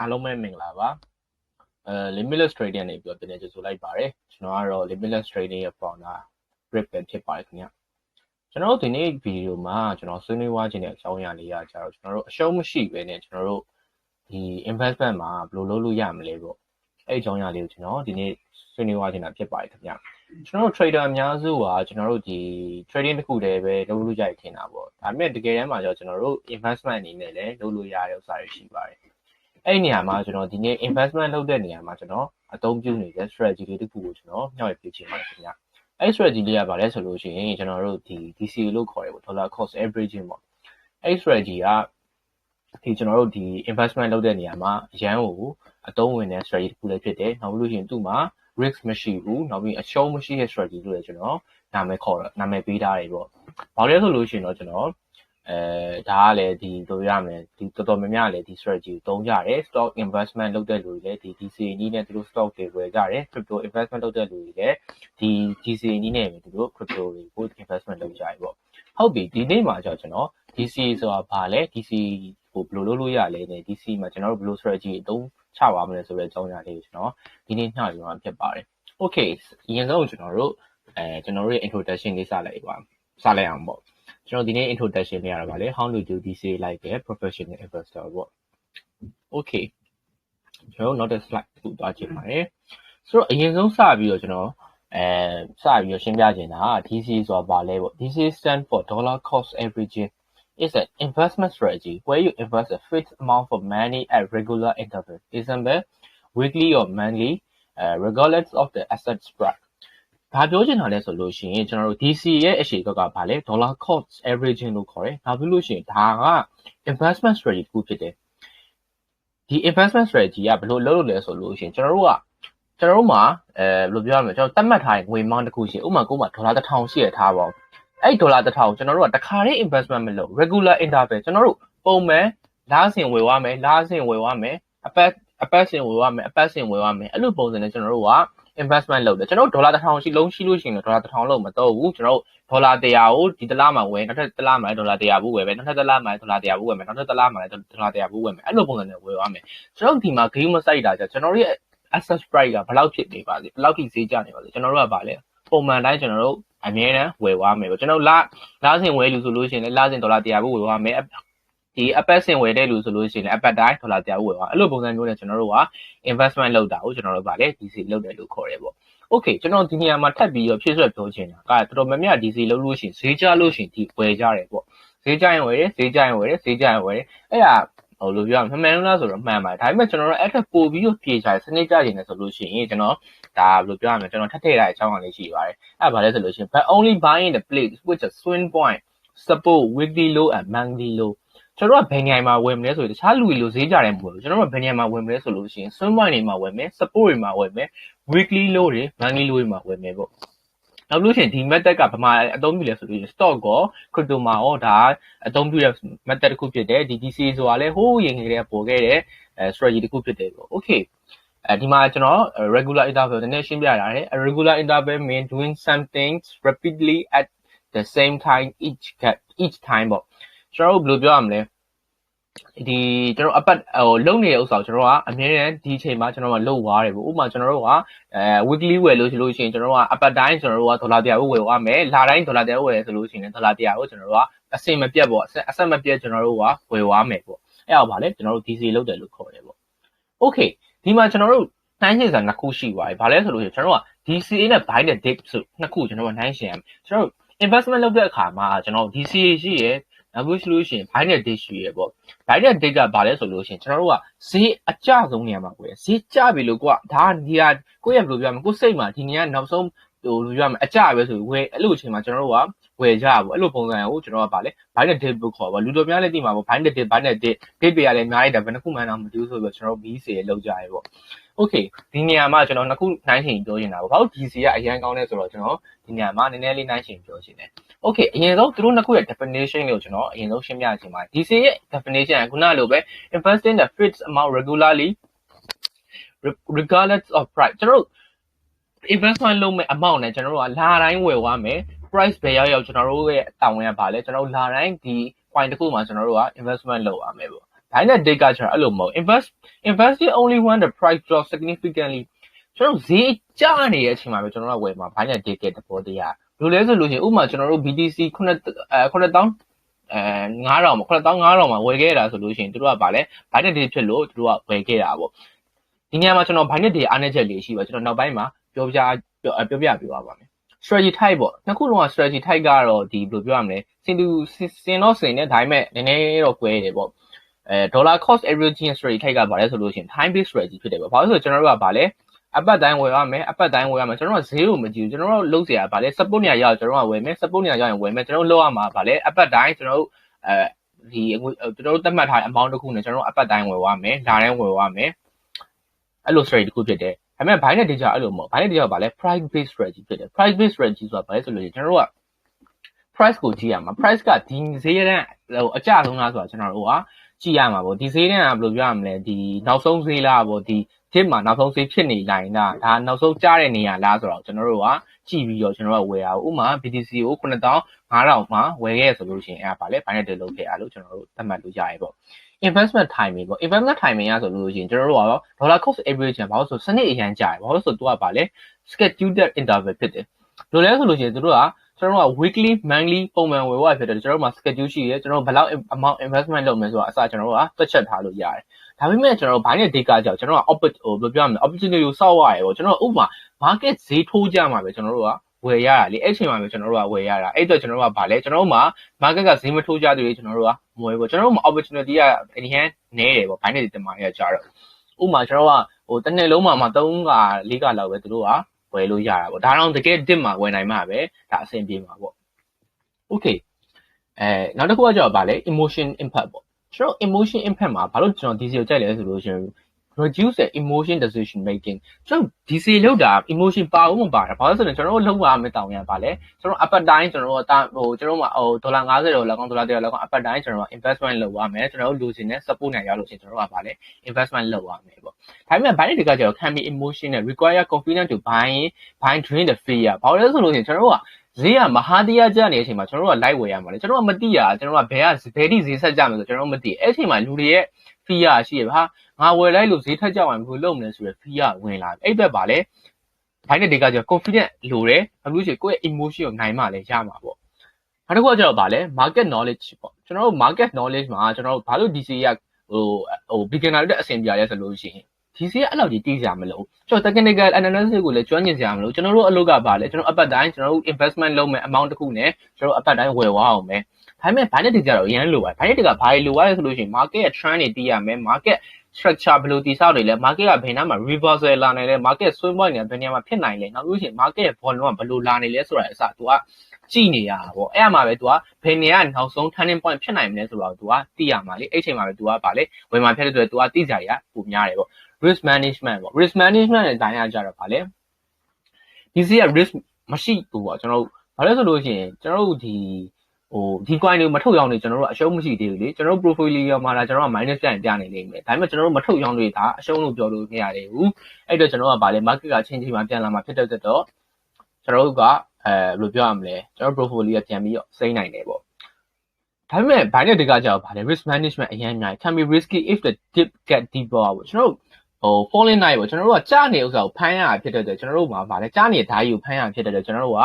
အားလုံးပဲမင်္ဂလာပါအဲ limitless trading နေပြီးတော့ပြန်ကြိုဆိုလိုက်ပါတယ်ကျွန်တော်ကတော့ limitless trading ရဲ့ founder Rick ပဲဖြစ်ပါတယ်ခင်ဗျကျွန်တော်တို့ဒီနေ့ဗီဒီယိုမှာကျွန်တော်ဆွေးနွေးသွားခြင်းတဲ့အကြောင်းအရာလေးကကြတော့ကျွန်တော်တို့အရှုံးမရှိပဲနဲ့ကျွန်တော်တို့ဒီ investment မှာဘယ်လိုလုပ်လို့ရမလဲပေါ့အဲ့အကြောင်းအရာလေးကိုကျွန်တော်ဒီနေ့ဆွေးနွေးသွားခြင်းတာဖြစ်ပါတယ်ခင်ဗျကျွန်တော်တို့ trader အများစုကကျွန်တော်တို့ဒီ trading တစ်ခုတည်းပဲလုပ်လို့ရရထင်တာပေါ့ဒါပေမဲ့တကယ်တမ်းမှာကျတော့ကျွန်တော်တို့ investment အနေနဲ့လည်းလုပ်လို့ရတဲ့ဥစ္စာတွေရှိပါတယ် အဲ့ဒီနေရာမှာကျွန်တော်ဒီနေ့ investment လုပ်တဲ့နေရာမှာကျွန်တော်အသုံးပြုနေတဲ့ strategy တွေတခုကိုကျွန်တော်ညှောက်ရပြချင်ပါတယ်ခင်ဗျအဲ့ strategy လေးကဘာလဲဆိုလို့ရှိရင်ကျွန်တော်တို့ဒီ DCA လို့ခေါ်တယ်ပေါ့ dollar cost averaging ပေါ့အဲ့ strategy ကဒီကျွန်တော်တို့ဒီ investment လုပ်တဲ့နေရာမှာအရန်ကိုအသုံးဝင်တဲ့ strategy တစ်ခုလည်းဖြစ်တယ်နောက်လို့ရှိရင်သူ့မှာ risk မရှိဘူးနောက်ပြီးအရှုံးမရှိတဲ့ strategy လို့လည်းကျွန်တော်နာမည်ခေါ်နာမည်ပေးထားတယ်ပေါ့ဘာလဲဆိုလို့ရှိရင်တော့ကျွန်တော် အဲဒါကလည်းဒီတို့ရမယ်ဒီတော်တော်များများလည်းဒီ strategy ကိုသုံးကြတယ် stock investment လုပ်တဲ့လူတွေလည်းဒီ DCA နည်းနဲ့သူတို့ stock တွေဝယ်ကြတယ် crypto investment လုပ်တဲ့လူတွေလည်းဒီ DCA နည်းနဲ့သူတို့ crypto တွေကို investment လုပ်ကြရပေါ့ဟုတ်ပြီဒီနေ့မှာကျတော့ကျွန်တော် DCA ဆိုတာဘာလဲ DCA ကိုဘယ်လိုလုပ်လို့ရလဲနဲ့ DCA မှာကျွန်တော်တို့ဘယ်လို strategy အသုံးချပါမလဲဆိုတဲ့အကြောင်းအရာလေးကိုကျွန်တော်ဒီနေ့ညှော်ပြမှာဖြစ်ပါတယ် okay အရင်ဆုံးကျွန်တော်တို့အဲကျွန်တော်တို့ရဲ့ introduction လေးစလိုက်ပါစလိုက်အောင်ပေါ့ ကျွန်တော်ဒီနေ့ introduction လေးရတာပါလေ how to do this like a professional investor ပေါ့ okay ကျွန်တော်နောက်တစ် slide တစ်ခုသွားကြည့်ပါမယ်ဆိုတော့အရင်ဆုံးစပြီးတော့ကျွန်တော်အဲစပြီးတော့ရှင်းပြချင်တာ DC ဆိုတာဘာလဲပေါ့ DC stand for dollar cost averaging is an investment strategy where you invest a fixed amount of money at regular intervals example weekly or monthly uh, regardless of the asset spread ဘာပြောချင်တာလဲဆိုလို့ရှိရင်ကျွန်တော်တို့ DC ရဲ့အရှိကကဘာလဲ dollar cost averaging လို့ခေါ်တယ်။နောက်ပြီးလို့ရှိရင်ဒါက investment strategy တစ်ခုဖြစ်တယ်။ဒီ investment strategy ကဘယ်လိုလုပ်လို့လဲဆိုလို့ရှိရင်ကျွန်တော်တို့ကကျွန်တော်တို့မှာအဲဘယ်လိုပြောရမလဲကျွန်တော်တတ်မှတ်ထားတဲ့ငွေမောင်းတစ်ခုရှိဥပမာကိုယ်မှာဒေါ်လာ1000ရှိရထားပါဘူး။အဲ့ဒေါ်လာ1000ကျွန်တော်တို့ကတစ်ခါတည်း investment မလုပ် regular interval ကျွန်တော်တို့ပုံမှန်လားစင်ဝယ်သွားမယ်လားစင်ဝယ်သွားမယ်အပတ်အပတ်စင်ဝယ်သွားမယ်အပတ်စင်ဝယ်သွားမယ်အဲ့လိုပုံစံနဲ့ကျွန်တော်တို့က investment လုပ်တယ်ကျွန်တော်ဒေါ်လာ1000ရှိလုံးရှိလို့ရှိရင်ဒေါ်လာ1000လုံးမတော့ဘူးကျွန်တော်ဒေါ်လာ100ကိုဒီတစ်လမှာဝယ်နောက်ထပ်တစ်လမှာလည်းဒေါ်လာ100ဘူးဝယ်ပဲနောက်ထပ်တစ်လမှာလည်းဒေါ်လာ100ဘူးဝယ်မယ်နောက်ထပ်တစ်လမှာလည်းဒေါ်လာ100ဘူးဝယ်မယ်အဲ့လိုပုံစံနဲ့ဝယ်သွားမယ်ကျွန်တော်ဒီမှာ game မစိုက်တာကြကျွန်တော်ရဲ့ access price ကဘယ်လောက်ဖြစ်နေပါလဲဘယ်လောက်ထိဈေးကျနေပါလဲကျွန်တော်တို့ကပါလဲပုံမှန်တိုင်းကျွန်တော်တို့အမြဲတမ်းဝယ်သွားမယ်ပေါ့ကျွန်တော်လလစဉ်ဝယ်လို့ဆိုလို့ရှိရင်လည်းလစဉ်ဒေါ်လာ100ဘူးဝယ်သွားမယ် ဒီအပတ်စဉ်ဝယ်တဲ့လူဆိုလို့ရှိရင်လည်းအပတ်တိုင်းဒေါ်လာ100ဘူးဝယ်သွားအဲ့လိုပုံစံမျိုးနဲ့ကျွန်တော်တို့က investment လုပ်တာကိုကျွန်တော်တို့ဗာလဲ DC လုပ်တယ်လို့ခေါ်တယ်ပေါ့ okay ကျွန်တော်ဒီနေရာမှာထပ်ပြီးတော့ဖြည့်ဆွက်ပြောချင်တာကတော်တော်များများ DC လုပ်လို့ရှိရင်ဈေးကျလို့ရှိရင်ဒီဝယ်ကြတယ်ပေါ့ဈေးကျရင်ဝယ်တယ်ဈေးကျရင်ဝယ်တယ်ဈေးကျရင်ဝယ်တယ်အဲ့ဒါဟိုလိုပြောရမှန်မှန်လားဆိုတော့မှန်ပါတယ်ဒါပေမဲ့ကျွန်တော်တို့အဲ့ထက်ပိုပြီးတော့ပြေချာစနစ်ကြနေတယ်ဆိုလို့ရှိရင်ကျွန်တော်ဒါဘယ်လိုပြောရမလဲကျွန်တော်ထပ်ထည့်ရတဲ့အကြောင်းအရာလေးရှိပါတယ်အဲ့ဘာလဲဆိုလို့ရှိရင် but only buying the place which a swing point support weekly low and monthly low ကျွန်တော်တို့ကဘယ်နေရာမှာဝင်မလဲဆိုရင်တခြားလူတွေလိုဈေးကြတယ်မဟုတ်ဘူးကျွန်တော်တို့ကဘယ်နေရာမှာဝင်မလဲဆိုလို့ရှိရင် swing point တွေမှာဝင်မယ် support တွေမှာဝင်မယ် weekly low တွေ monthly low တွေမှာဝင်မယ်ပေါ့နောက်လို့ရှိရင်ဒီ method ကဘာမှအသုံးပြုလဲဆိုလို့ရှိရင် stock ကော crypto မှာရောဒါအသုံးပြုတဲ့ method တစ်ခုဖြစ်တယ်ဒီ DC ဆိုတာလဲဟိုးရင်ကလေးကပေါ်ခဲ့တဲ့အဲ strategy တစ်ခုဖြစ်တယ်ပေါ့ okay အဲဒီမှာကျွန်တော် regular interval နည်းနည်းရှင်းပြထားတယ် regular interval mean doing something repeatedly at the same time each each time ပေါ့ ကျွန်တော်တို့ဘယ်လိုပြောရမလဲဒီကျွန်တော်အပတ်ဟိုလုံနေတဲ့ဥစ္စာကိုကျွန်တော်ကအမြဲတမ်းဒီအချိန်မှာကျွန်တော်ကလုံသွားတယ်ပေါ့ဥပမာကျွန်တော်တို့ကအဲ weekly ဝယ်လို့ရှိလို့ရှိရင်ကျွန်တော်တို့ကအပတ်တိုင်းကျွန်တော်တို့ကဒေါ်လာ100ကိုဝယ်သွားမယ်လတိုင်းဒေါ်လာ100ကိုဝယ်ဆိုလို့ရှိရင်ဒေါ်လာ100ကိုကျွန်တော်တို့ကအစင်မပြတ်ပေါ့အဆက်မပြတ်ကျွန်တော်တို့ကဝယ်သွားမယ်ပေါ့အဲ့အောင်ပါလေကျွန်တော်တို့ DC လုပ်တယ်လို့ခေါ်တယ်ပေါ့ okay ဒီမှာကျွန်တော်တို့နှိုင်းရှင်စာနှစ်ခုရှိပါတယ်ဘာလဲဆိုလို့ရှိရင်ကျွန်တော်တို့က DCA နဲ့ buy နဲ့ dip ဆိုနှစ်ခုကျွန်တော်တို့နှိုင်းရှင်ရမယ်ကျွန်တော်တို့ investment လုပ်တဲ့အခါမှာကျွန်တော် DCA ရှိရယ် နောက်ပြီးဆိုလို့ရှိရင် binary date ရှိရပေါ့ binary date ကဘာလဲဆိုလို့ရှိရင်ကျွန်တော်တို့ကဈေးအကျဆုံးနေရာမှာကိုရဈေးကျပြီလို့ကွာဒါဒီဟာကိုယ့်ရဲ့ဘယ်လိုပြောရမလဲကိုယ်စိတ်မှာဒီနေရာနောက်ဆုံးဟိုလိုပြောရမလဲအကျပဲဆိုဝယ်အဲ့လိုအချိန်မှာကျွန်တော်တို့က ဝယ်ကြပါပေါ့အဲ့လိုပုံစံကိုကျွန်တော်ကဗာလဲဘိုင်းနဲ့ date လို့ခေါ်ပါလူတော်များလည်းသိမှာပေါ့ဘိုင်းနဲ့ date ဘိုင်းနဲ့ date date ပေးရလဲအများကြီးဒါဘယ်နှခုမှန်းတော့မတူဆိုပြီးကျွန်တော် BC ရေလောက်ကြရပေါ့ okay ဒီနေရာမှာကျွန်တော်နှစ်ခုနှိုင်းရှင်ပြောချင်တာပေါ့ဘာလို့ DC ကအရန်ကောင်းလဲဆိုတော့ကျွန်တော်ဒီနေရာမှာနည်းနည်းလေးနှိုင်းရှင်ပြောချင်တယ် okay အရင်ဆုံးသူတို့နှစ်ခုရဲ့ definition ကိုကျွန်တော်အရင်ဆုံးရှင်းပြချင်ပါတယ် DC ရဲ့ definition ကခုနလိုပဲ investing the fixed amount regularly regardless of price ကျွန်တော်တို့ investment လုပ်မဲ့ amount နဲ့ကျွန်တော်တို့ကလာတိုင်းဝယ်သွားမယ် price ပဲရောက်ရောက်ကျွန်တော်တို့ရဲ့တာဝန်ကပါလဲကျွန်တော်တို့လာတိုင်းဒီ point တစ်ခုမှာကျွန်တော်တို့က investment လုပ်ရမယ်ပေါ့ binary data ကျတော့အဲ့လိုမဟုတ် invest invested only when the price drop significantly ကျွန်တော်ဈေးကျနေတဲ့အချိန်မှာပဲကျွန်တော်တို့ဝယ်မှာ binary data တဘောတရားဘယ်လိုလဲဆိုလို့ရှိရင်ဥပမာကျွန်တော်တို့ BTC 9အဲ9000အဲ9000မှာ9500မှာဝယ်ခဲ့တာဆိုလို့ရှိရင်တို့ကဗာလဲ binary data ဖြစ်လို့တို့ကဝယ်ခဲ့တာပေါ့ဒီနေရာမှာကျွန်တော် binary data အားနည်းချက်လေးရှိပါကျွန်တော်နောက်ပိုင်းမှာပြောပြပြောပြပြောပြပြပါမယ် strategy type ပေါ့နှစ်ခုလုံးက strategy type ကတော့ဒီဘယ်လိုပြောရမလဲစင်တူစင်တော့စင်နဲ့ဒါပေမဲ့နည်းနည်းတော့ကွဲတယ်ပေါ့အဲ dollar cost averaging strategy type ကဘာလဲဆိုလို့ရှိရင် time based strategy ဖြစ်တယ်ပေါ့ဘာလို့ဆိုကျွန်တော်တို့ကဘာလဲအပတ်တိုင်းဝယ်ရမယ်အပတ်တိုင်းဝယ်ရမယ်ကျွန်တော်တို့ကဈေးကိုမကြည့်ဘူးကျွန်တော်တို့လုံးစရာဗာလဲ support နေရာရောက်ကျွန်တော်တို့ကဝယ်မယ် support နေရာရောက်ရင်ဝယ်မယ်ကျွန်တော်တို့လောက်ရမှာဗာလဲအပတ်တိုင်းကျွန်တော်တို့အဲဒီကျွန်တော်တို့သတ်မှတ်ထားတဲ့ amount တစ်ခုနဲ့ကျွန်တော်တို့အပတ်တိုင်းဝယ်ရမယ်လာတိုင်းဝယ်ရမယ်အဲ့လို strategy တစ်ခုဖြစ်တယ် ဒါပေမဲ့ buy နဲ့ data အဲ့လိုမဟုတ် buy နဲ့ data ကဘာလဲ price based strategy ဖြစ်တယ် price based strategy ဆိုတာဘာလဲဆိုလို့ကျွန်တော်တို့က price ကိုကြည့်ရမှာ price ကဒီဈေးတန်းဟိုအကျဆုံးလားဆိုတာကျွန်တော်တို့ကကြည့်ရမှာပေါ့ဒီဈေးတန်းကဘယ်လိုပြောရမလဲဒီနောက်ဆုံးဈေးလားပေါ့ဒီ tip မှာနောက်ဆုံးဈေးဖြစ်နေတိုင်းဒါဒါနောက်ဆုံးကြားတဲ့နေရာလားဆိုတော့ကျွန်တော်တို့ကကြည့်ပြီးတော့ကျွန်တော်တို့ကဝယ်ရအောင်ဥမာ BTC ကို9500မှာဝယ်ခဲ့ဆိုလို့ရှိရင်အဲ့ဒါပါလေ buy နဲ့ data လုပ်ခဲ့ရလို့ကျွန်တော်တို့သတ်မှတ်လို့ရရပေါ့ investment timing ပေါ့ investment timing ရဆိုလို့ရှိရင်ကျွန်တော်တို့ကတော့ dollar cost average ဘာလို့ဆိုစနစ်အရန်ကြာတယ်ဘာလို့ဆိုသူကပါလဲ scheduled interval ဖြစ်တယ်လိုလဲဆိုလို့ရှိရင်တို့ကကျွန်တော်တို့က weekly monthly ပုံမှန်ဝယ်ဝယ်ဖြစ်တယ်ကျွန်တော်တို့မှာ schedule ရှိတယ်ကျွန်တော်တို့ဘယ်လောက် amount investment လုပ်မယ်ဆိုတာအစကျွန်တော်တို့ကတွက်ချက်ထားလို့ရတယ်ဒါပေမဲ့ကျွန်တော်တို့ဘိုင်းနဲ့ data ကြောင့်ကျွန်တော်က opportunity ဟိုဘယ်လိုပြောရမလဲ opportunity ကိုစောက်ရတယ်ပေါ့ကျွန်တော်ဥပမာ market ဈေးထိုးကြမှာပဲကျွန်တော်တို့က ဝယ်ရတာလေအဲ့ချိန်မှာပဲကျွန်တော်တို့ကဝယ်ရတာအဲ့အတွက်ကျွန်တော်တို့ကဗာလဲကျွန်တော်တို့မှာ market ကဈေးမထိုးကြသေးဘူးကျွန်တော်တို့ကမဝယ်ဘူးကျွန်တော်တို့မှာ opportunity ကအရင်နဲတယ်ပေါ့ဘိုင်းနဲ့တင်မာရကြတော့ဥပမာကျွန်တော်ကဟိုတစ်နှစ်လုံးမှာမှ3က4ကလောက်ပဲသူတို့ကဝယ်လို့ရတာပေါ့ဒါတော့တကယ်တစ်မှာဝယ်နိုင်မှာပဲဒါအဆင်ပြေမှာပေါ့ okay အဲနောက်တစ်ခုကကျတော့ဗာလဲ emotion impact ပေါ့ကျွန်တော် emotion impact မှာဘာလို့ကျွန်တော်ဒီစီကိုကြိုက်လဲဆိုလို့ရှိရင် reduce the emotion decision making ကျွန်တော် DC လောက်တာ emotion ပါဦးမပါတာဘာလို့ဆိုတော့ကျွန်တော်တို့လောက်ပါမတောင်းရပါလေကျွန်တော် upper time ကျွန်တော်တို့ဟိုကျွန်တော်မှာဟိုဒေါ်လာ90ဒေါ်လာကောင်းဒေါ်လာ100လောက်ကောင်း upper time ကျွန်တော် investment လုပ်ရမယ်ကျွန်တော်တို့လူချင်းနဲ့ support နိုင်ရလို့ရှင်ကျွန်တော်တို့ကပါလေ investment လုပ်ရမယ်ပေါ့ဒါပေမဲ့ buy တွေကကျတော့ can be emotional require confidence to buy buy drain the fear ဘာလို့လဲဆိုလို့ရှင်ကျွန်တော်တို့ကဈေးကမဟာတရားကျနေတဲ့အချိန်မှာကျွန်တော်တို့က live ဝယ်ရမှာလေကျွန်တော်ကမသိရကျွန်တော်ကဘယ်ကဘယ်ဒီဈေးဆက်ကြမယ်ဆိုကျွန်တော်မသိအဲ့အချိန်မှာလူတွေရဲ့ fear ရှိရပါငါဝယ်လိုက်လို့ဈေးထက်ကြအောင်ဘယ်လိုလုပ်မလဲဆိုရယ် fear ဝင်လာအဲ့အတွက်ပါလေဘိုင်းတဲ့ data ကျ confident လိုတယ်ဘာလို့ရှိကိုယ့်ရဲ့ emotion ကိုနိုင်မှလည်းရမှာပေါ့နောက်တစ်ခုကကျတော့ဗာလဲ market knowledge ပေါ့ကျွန်တော်တို့ market knowledge မှာကျွန်တော်တို့ဘာလို့ DC ကဟိုဟို beginner တွေအဆင်ပြေရလဲဆိုလို့ရှိရင် DC ကအဲ့လောက်ကြီးတီးကြမလို့ကျွန်တော် technical analysis ကိုလည်းကျွမ်းကျင်ကြမလို့ကျွန်တော်တို့အလုပ်ကပါလေကျွန်တော်အပတ်တိုင်းကျွန်တော်တို့ investment လုပ်မယ် amount တစ်ခုနဲ့ကျွန်တော်အပတ်တိုင်းဝယ်သွားအောင်ပဲ ဒါပေမဲ့ binary တွေကြတော့အရင်လိုပါ binary တွေကဘာတွေလိုရလဲဆိုလို့ရှိရင် market ရဲ့ trend တွေတီးရမယ် market structure ဘယ်လိုတည်ဆောက်နေလဲ market ကဘယ်နားမှာ reversal လာနေလဲ market swing point တွေကဘယ်နေရာမှာဖြစ်နိုင်လဲနောက်လို့ရှိရင် market ရဲ့ volume ကဘယ်လိုလာနေလဲဆိုတာအစ तू ကကြည့်နေရတာပေါ့အဲ့အမှာပဲ तू ကဘယ်နေရာနောက်ဆုံး turning point ဖြစ်နိုင်မလဲဆိုတော့ तू ကသိရမှာလေအဲ့ချိန်မှာပဲ तू ကပါလေဝယ်မှာဖြစ်တဲ့အတွက် तू ကသိကြရပုံများတယ်ပေါ့ risk management ပေါ့ risk management နဲ့တိုင်းရကြတော့ပါလေဒီစီက risk မရှိဘူးပေါ့ကျွန်တော်တို့ဘာလဲဆိုလို့ရှိရင်ကျွန်တော်တို့ဒီ ဟိုဒီ coin တွေမထုတ်ရောင်းနေကျွန်တော်တို့အရှုံးမရှိသေးဘူးလေကျွန်တော်တို့ portfolio မှာလာကျွန်တော်က minus ပြန်ပြနေလိမ့်မယ်ဒါပေမဲ့ကျွန်တော်တို့မထုတ်ရောင်းတွေဒါအရှုံးလို့ပြောလို့မရသေးဘူးအဲ့တော့ကျွန်တော်ကဗာလေ market ကချင်းချင်းမှပြန်လာမှာဖြစ်တဲ့အတွက်တော့ကျွန်တော်တို့ကအဲဘယ်လိုပြောရမလဲကျွန်တော် portfolio ပြန်ပြီးတော့စိမ့်နိုင်တယ်ပေါ့ဒါပေမဲ့ buy နဲ့တကကြောက်ဗာလေ risk management အရင်အများ can be risky if the dip get deeper ပေါ့ကျွန်တော်တို့ဟို falling night ပေါ့ကျွန်တော်တို့ကကြားနေဥစ္စာကိုဖမ်းရတာဖြစ်တဲ့အတွက်ကျွန်တော်တို့မှာဗာလေကြားနေဓာတ်ကြီးကိုဖမ်းရတာဖြစ်တဲ့အတွက်ကျွန်တော်တို့က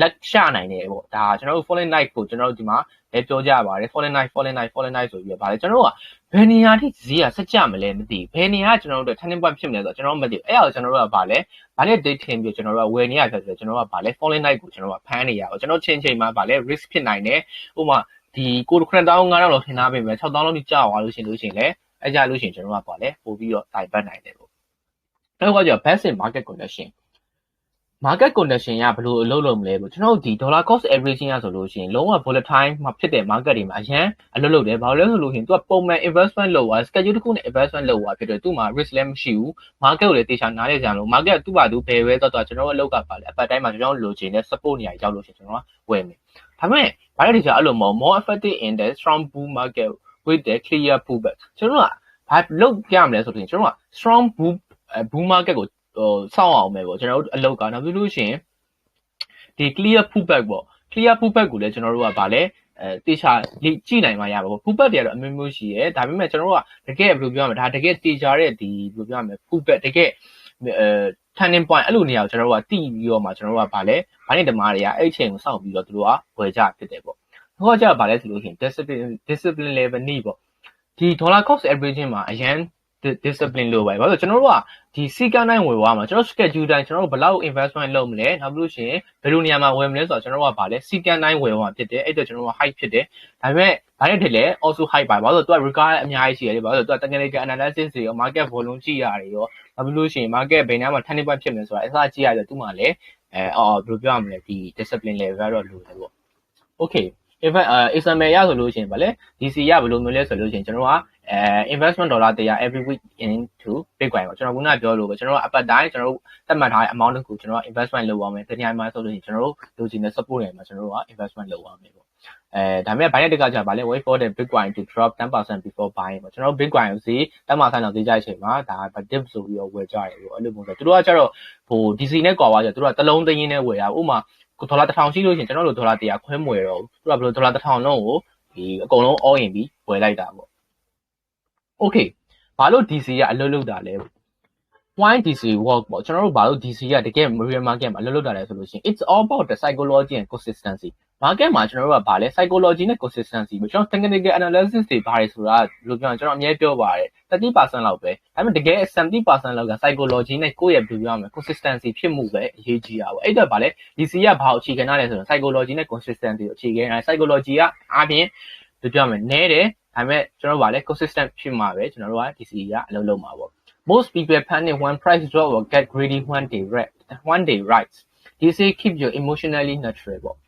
လက်ရှနိုင်တယ်ပေါ့ဒါကျွန်တော်တို့ falling night ကိုကျွန်တော်တို့ဒီမှာလည်းပြောကြပါတယ် falling night falling night falling night ဆိုပြီးတော့ဗာလေကျွန်တော်တို့ကဘယ်နေရာထိဈေးကဆက်ကြမလဲမသိဘယ်နေရာကျွန်တော်တို့ turning point ဖြစ်မလဲဆိုတော့ကျွန်တော်မသိအဲ့ဒါကိုကျွန်တော်တို့ကဗာလေဗာလေ date ထင်ပြီးကျွန်တော်တို့ကဝယ်နေရဖြစ်ဆိုတော့ကျွန်တော်ကဗာလေ falling night ကိုကျွန်တော်ကဖမ်းနေရအောင်ကျွန်တော်ချင်းချင်းမှာဗာလေ risk ဖြစ်နိုင်တယ်ဥပမာဒီကို9000 5000လောက်ထင်ထားပေမဲ့6000လောက်ထိကြာသွားလို့ရှင်လို့ရှင်လေအဲ့ကြလို့ရှင်ကျွန်တော်ကဗာလေပို့ပြီးတော့တိုင်ပတ်နိုင်တယ်ပေါ့နောက်ကကျ basic market condition market condition ကဘယ်လိုအလုပ်လုပ်မလဲပေါ့ကျွန်တော်တို့ဒီ dollar cost averaging ရဆိုလို့ရှိရင်လုံးဝ volatile မှာဖြစ်တဲ့ market တွေမှာအရန်အလုပ်လုပ်တယ်ဘာလို့လဲဆိုလို့ရှိရင်သူကပုံမှန် investment လုပ်သွား schedule တစ်ခုနဲ့ investment လုပ်သွားဖြစ်တယ်သူ့မှာ risk လည်းမရှိဘူး market ကိုလည်းတေချာနားလည်ကြအောင်လို့ market ကသူ့ဘာသူဘယ်ပဲတော့တော့ကျွန်တော်တို့အလုပ်ကပါလေအပတ်တိုင်းမှာကျွန်တော်တို့လိုချင်တဲ့ support နေရာရောက်လို့ရှိရင်ကျွန်တော်ကဝယ်မယ်ဒါပေမဲ့ဘာလဲဒီကျအဲ့လိုမဟုတ် more effective in the strong bull market with the clear pullback ကျွန်တော်ကဘာလုပ်ပြမလဲဆိုတော့ကျွန်တော်က strong bull bull market ကို ဟိုစောင့်အောင်ပဲပေါ့ကျွန်တော်တို့အလောက်ကနောက်ပြီးလို့ရှိရင်ဒီ clear pullback ပေါ့ clear pullback ကိုလည်းကျွန်တော်တို့ကဗာလဲအဲတေချာကြည့်နိုင်မှရပါဘူးဖူပတ်တွေကတော့အမျိုးမျိုးရှိရဲဒါပေမဲ့ကျွန်တော်တို့ကတကယ်ဘယ်လိုပြောရမလဲဒါတကယ်တေချာတဲ့ဒီဘယ်လိုပြောရမလဲဖူပတ်တကယ်အဲ turning point အဲ့လိုနေရာကိုကျွန်တော်တို့ကတိပြီးတော့မှကျွန်တော်တို့ကဗာလဲဘာနဲ့ဓမ္မတွေကအဲ့အချိန်ကိုစောင့်ပြီးတော့သူတို့ကဝယ်ကြဖြစ်တယ်ပေါ့ဟောကြဗာလဲဆိုလို့ရှိရင် discipline discipline level နေပေါ့ဒီ dollar cost averaging မှာအရန် discipline လို့ပဲဘာလို့ကျွန်တော်တို့ကဒီစီကန်းတိုင်းဝယ်သွားမှာကျွန်တော် schedule တိုင်းကျွန်တော်တို့ဘယ်လောက် investment လုပ်မလဲနောက်ပြီးလို့ရှိရင်ဘယ်လိုနေရာမှာဝယ်မလဲဆိုတော့ကျွန်တော်တို့ကဗာလဲစီကန်းတိုင်းဝယ်သွားဖြစ်တယ်အဲ့တော့ကျွန်တော်တို့က high ဖြစ်တယ်ဒါပေမဲ့ဘာနဲ့ထစ်လဲ also high ပါဘာလို့သူက regard အများကြီးရှိရတယ်ဘာလို့သူက technical analysis တွေရော market volume ကြည့်ရတယ်ရောနောက်ပြီးလို့ရှိရင် market ဘယ်နေရာမှာ turning point ဖြစ်မလဲဆိုတာအစားကြည့်ရတယ်သူ့မှာလည်းအဲအော်ဘယ်လိုပြောရမလဲဒီ discipline level ကတော့လိုတယ်ပေါ့ okay if အဲ example ရဆိုလို့ရှိရင်ဗာလဲ DC ရဘယ်လိုမျိုးလဲဆိုလို့ရှိရင်ကျွန်တော်ကအဲ investment dollar တရား every week into bitcoin ပေါ့ကျွန်တော်ခုနကပြောလို့ပဲကျွန်တော်ကအပတ်တိုင်းကျွန်တော်တို့သတ်မှတ်ထားတဲ့ amount တစ်ခုကျွန်တော်က investment လုပ်ရမယ်တနည်းအားဖြင့်ဆိုလို့ရှိရင်ကျွန်တော်တို့လိုချင်တဲ့ support တွေမှာကျွန်တော်တို့က investment လုပ်ရမယ်ပေါ့အဲဒါပေမဲ့ဘိုင်းတဲ့တကကြာဗာလဲ wait for the bitcoin to drop 10% before buying ပေါ့ကျွန်တော်တို့ bitcoin ကိုစီ10%လောက်သေးကြတဲ့အချိန်မှာဒါ dip ဆိုပြီးတော့ဝယ်ကြရတယ်ပေါ့အဲ့လိုမျိုးဆိုသူတို့ကကျတော့ဟို DC နဲ့ကွာသွားကြသူတို့ကတလုံးသိင်းနဲ့ဝယ်ရဥမာ ဒေါ်လာ1000ရှိလို့ရှိရင်ကျွန်တော်တို့ဒေါ်လာ100ခွဲမဝယ်တော့ဘူးသူကဘယ်လိုဒေါ်လာ1000လုံးကိုဒီအကုန်လုံး all in ပြီးဝယ်လိုက်တာပေါ့ okay ဘာလို့ DC ကအလုပ်လုပ်တာလဲ why DC work ပေါ့ကျွန်တော်တို့ဘာလို့ DC ကတကယ် real market မှာအလုပ်လုပ်တာလဲဆိုလို့ရှိရင် it's all about the psychology and consistency market မှာကျွန်တော်တို့ကဗာလဲ psychology နဲ့ consistency ပဲကျွန်တော် technical analysis တွေဗားတယ်ဆိုတာဘယ်လိုပြောရလဲကျွန်တော်အများပြောပါတယ်30%လောက်ပဲဒါပေမဲ့တကယ်70%လောက်က psychology နဲ့ကိုယ့်ရဲ့ဘယ်လိုပြောရမလဲ consistency ဖြစ်မှုပဲအရေးကြီးတာပေါ့အဲ့တော့ဗာလဲ DC ကဘာကိုအခြေခံထားလဲဆိုတော့ psychology နဲ့ consistency ကိုအခြေခံထား psychology ကအားဖြင့်ဘယ်လိုပြောရမလဲနဲတယ်ဒါပေမဲ့ကျွန်တော်ဗာလဲ consistent ဖြစ်မှာပဲကျွန်တော်တို့က DC ကအလုပ်လုပ်မှာပေါ့ most people panic when price drop or get greedy when they right when they rise DC keep you emotionally neutral ပေါ့